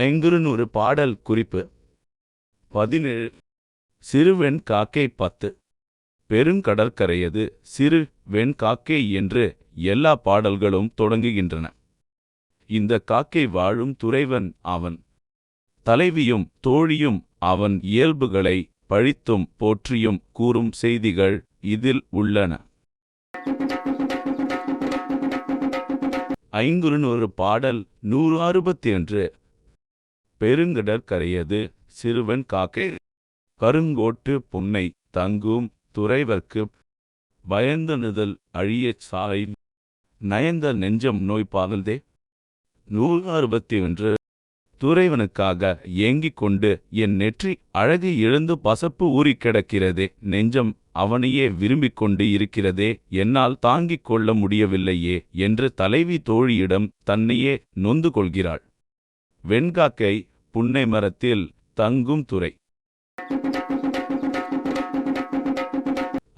ஐங்குறுநூறு பாடல் குறிப்பு. பதினேழு. சிறுவெண் காக்கை பத்து. பெருங்கடற்கரையது சிறு வெண் காக்கை என்று எல்லா பாடல்களும் தொடங்குகின்றன. இந்த காக்கை வாழும் துறைவன் அவன். தலைவியும் தோழியும் அவன் இயல்புகளை பழித்தும் போற்றியும் கூறும் செய்திகள் இதில் உள்ளன. ஐங்குறுநூறு பாடல் நூறு அறுபத்தி ஒன்று. பெருங்கடற்கரையது சிறுவன் காக்கை. கருங்கோட்டு புன்னை தங்கும் துறைவர்க்கு பயந்தனுதல் அழியச் சாலை. நயந்த நெஞ்சம் நோய் பாகல்தே நூறு அறுபத்தி ஒன்று துறைவனுக்காக ஏங்கிக் கொண்டு என் நெற்றி அழகு இழந்து பசப்பு ஊறிக் கிடக்கிறதே. நெஞ்சம் அவனையே விரும்பிக் கொண்டு இருக்கிறதே. என்னால் தாங்கிக் கொள்ள முடியவில்லையே என்று தலைவி தோழியிடம் தன்னையே நொந்து கொள்கிறாள். வெண்காக்கை புன்னை மரத்தில் தங்கும் துறை.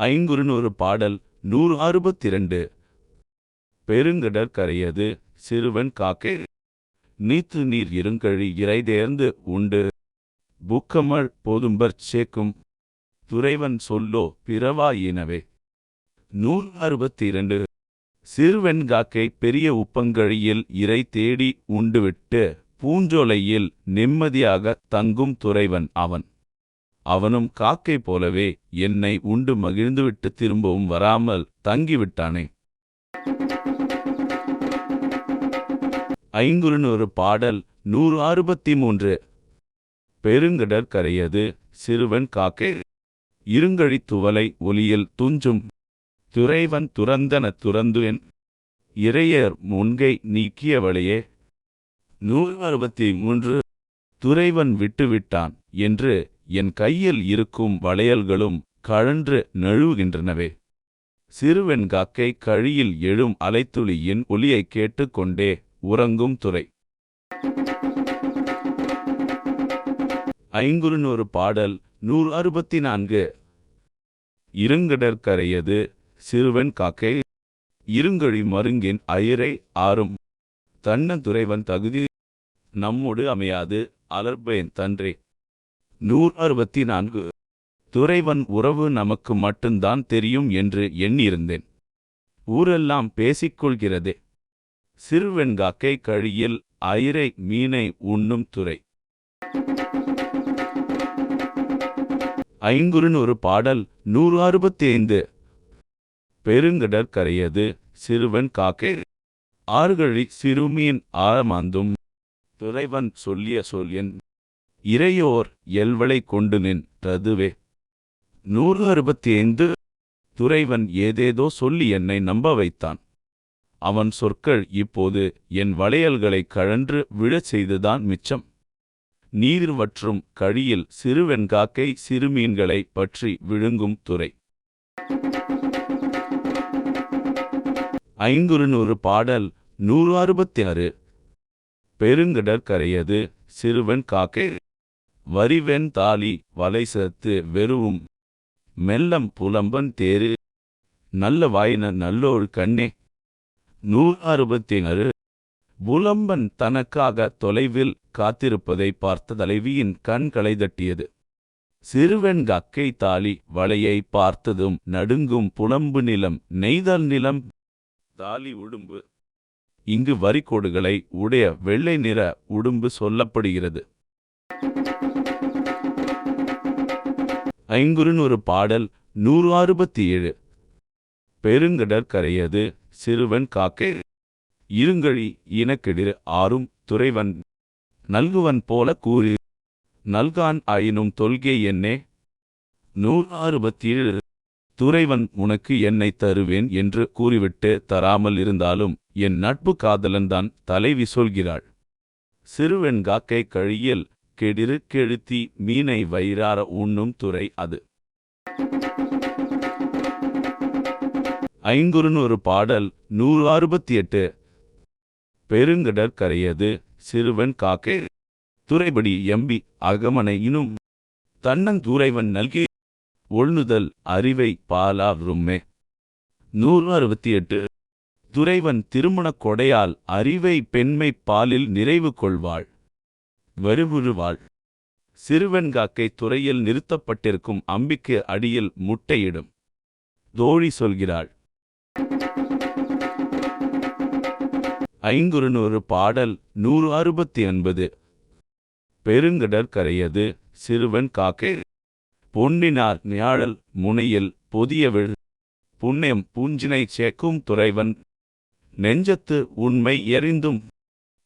ஐங்குறுநூறு பாடல் நூறு அறுபத்திரண்டு. பெருங்கடற்கரையது சிறுவன் காக்கை. நீத்து நீர் இருங்கழி இறைதேர்ந்து உண்டு. புக்கமள் போதும்பற் சேக்கும் துறைவன் சொல்லோ பிறவாயினவே நூறு அறுபத்தி இரண்டு சிறுவெண்காக்கை பெரிய உப்பங்கழியில் இறை தேடி உண்டுவிட்டு. பூஞ்சோலையில் நிம்மதியாக தங்கும் துறைவன் அவன். அவனும் காக்கை போலவே என்னை உண்டு மகிழ்ந்துவிட்டு திரும்பவும் வராமல் தங்கிவிட்டானே. ஐங்குறுநூறு பாடல் நூறு அறுபத்தி மூன்று பெருங்கடற்கரையது சிறுவன் காக்கை. இருங்கழி துவலை ஒலியில் துஞ்சும். துறைவன் துறந்தன துறந்துவன் இறையர் முன்கை நீக்கியவளையே. நூறு அறுபத்தி மூன்று துறைவன் விட்டுவிட்டான் என்று என் கையில் இருக்கும் வளையல்களும் கழன்று நழுவுகின்றனவே. சிறுவெண்காக்கை கழியில் எழும் அலைத்துளியின் ஒலியைக் கேட்டுக்கொண்டே உறங்கும் துறை ஐங்குறுநூறு பாடல் நூறு அறுபத்தி நான்கு. இருங்கடற்கரையது சிறுவன் காக்கை இருங்கழி மருங்கின் அயிரை ஆறும். தன்ன துறைவன் தகுதி நம்மோடு அமையாது. அலர்பேன் தன்றே. நூறு அறுபத்தி நான்கு துறைவன் உறவு நமக்கு மட்டும்தான் தெரியும் என்று எண்ணியிருந்தேன். ஊரெல்லாம் பேசிக்கொள்கிறதே. சிறுவெண்காக்கை கழியில் அயிரை மீனை உண்ணும் துறை. ஐங்குறுநூறு பாடல் நூறு அறுபத்தி ஐந்து பெருங்கடற்கரையது சிறுவன் காக்கை ஆறுகழி சிறுமீன் ஆழமாந்தும் துறைவன் சொல்லிய சொல் என். இறையோர் எல்வளை கொண்டு நின் ததுவே. நூறு அறுபத்தி ஐந்து துறைவன் ஏதேதோ சொல்லி என்னை நம்ப வைத்தான். அவன் சொற்கள் இப்போது என் வளையல்களைக் கழன்று விழச் செய்துதான் மிச்சம். நீர் வற்றும் கழியில் சிறுவெண்காக்கை சிறுமீன்களை பற்றி விழுங்கும் துறை. ஐங்குறுநூறு பாடல் நூறு அறுபத்தி ஆறு பெருங்கடற்கரையது சிறுவன் காக்கை. வரிவெண் தாலி வலைசத்து வெறுவும் மெல்லம் புலம்பன் தேரு. நல்ல வாயின நல்லோள் கண்ணே. நூறு அறுபத்தி ஆறு புலம்பன் தனக்காக தொலைவில் காத்திருப்பதை பார்த்த தலைவியின் கண் களைதட்டியது. சிறுவன் கக்கை தாலி வலையை பார்த்ததும் நடுங்கும் புலம்பு நிலம் நெய்தல் நிலம். தாலி உடும்பு இங்கு வரிக்கோடுகளை உடைய வெள்ளை நிற உடும்பு சொல்லப்படுகிறது. ஐங்குறுநூறு பாடல் நூறு அறுபத்தி ஏழு பெருங்கடற்கரையது சிறுவன் காக்கை. இருங்கழி இனக்கெடிர் ஆறும் துறைவன். நல்குவன் போல கூறி. நல்கான் ஆயினும் தொல்கே என்னே. நூறு அறுபத்தி ஏழு துறைவன் உனக்கு என்னை தருவேன் என்று கூறிவிட்டு தராமல் இருந்தாலும் என் நட்பு காதலன்தான் தலைவி சொல்கிறாள். சிறுவன் காக்கை கழியில் கெடிரு கெழுத்தி மீனை வயிறார உண்ணும் துறை அது. ஐங்குறுநூறு பாடல் நூறு அறுபத்தி எட்டு பெருங்கடற்கரையது சிறுவன் காக்கை. துறைபடி எம்பி அகமனையினும் தன்னந்தூரைவன் நல்கி. ஒழுணுதல் அறிவை பாலா நூறு அறுபத்தி எட்டு துறைவன் திருமணக் கொடையால் அறிவை பெண்மை பாலில் நிறைவு கொள்வாள். வருவுருவாள் சிறுவன்காக்கை துறையில் நிறுத்தப்பட்டிருக்கும் அம்பிக்கு அடியில் முட்டையிடும். தோழி சொல்கிறாள். ஐங்குறுநூறு பாடல் நூறு அறுபத்தி ஒன்பது. பெருங்கடற்கரையது சிறுவன் காக்கை. பொன்னினார் ஞாழல் முனையில் பொதியவிழ். புண்ணியம் பூஞ்சினை சேக்கும் துறைவன் நெஞ்சத்து உண்மை எறிந்தும்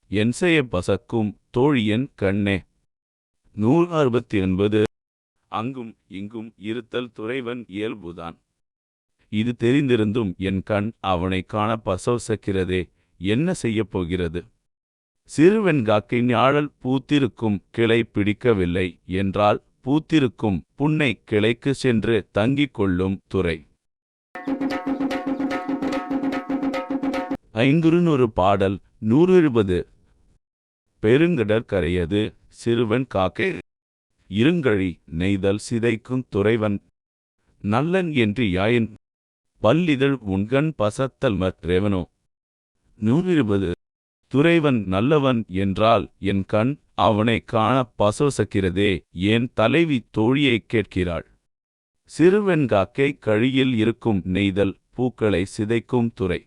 என் பசக்கும் தோழியன் கண்ணே. நூறு அறுபத்தி ஒன்பது அங்கும் இங்கும் இருத்தல் துறைவன் இயல்புதான். இது தெரிந்திருந்தும் என் கண் அவனை காண பசவசக்கிறதே என்ன செய்யப் போகிறது? சிறுவெண்காக்கை ஞாழல் பூத்திருக்கும் கிளை பிடிக்கவில்லை என்றால் பூத்திருக்கும் புன்னை கிளைக்கு சென்று தங்கிக் கொள்ளும் துறை. ஐங்குறுநூறு பாடல் நூறு எழுபது பெருங்கடற்கரையது சிறுவன் காக்கை. இருங்கழி நெய்தல் சிதைக்கும் துறைவன். நல்லன் என்று யாயின். பல்லிதழ் உண்கண் பசத்தல் மற்றேவனோ. நூறிருபது துறைவன் நல்லவன் என்றால் என் கண் அவனை காண பசோசக்கிறதே ஏன் தலைவி தோழியைக் கேட்கிறாள். சிறுவெண்காக்கை கழியில் இருக்கும் நெய்தல் பூக்களை சிதைக்கும் துறை.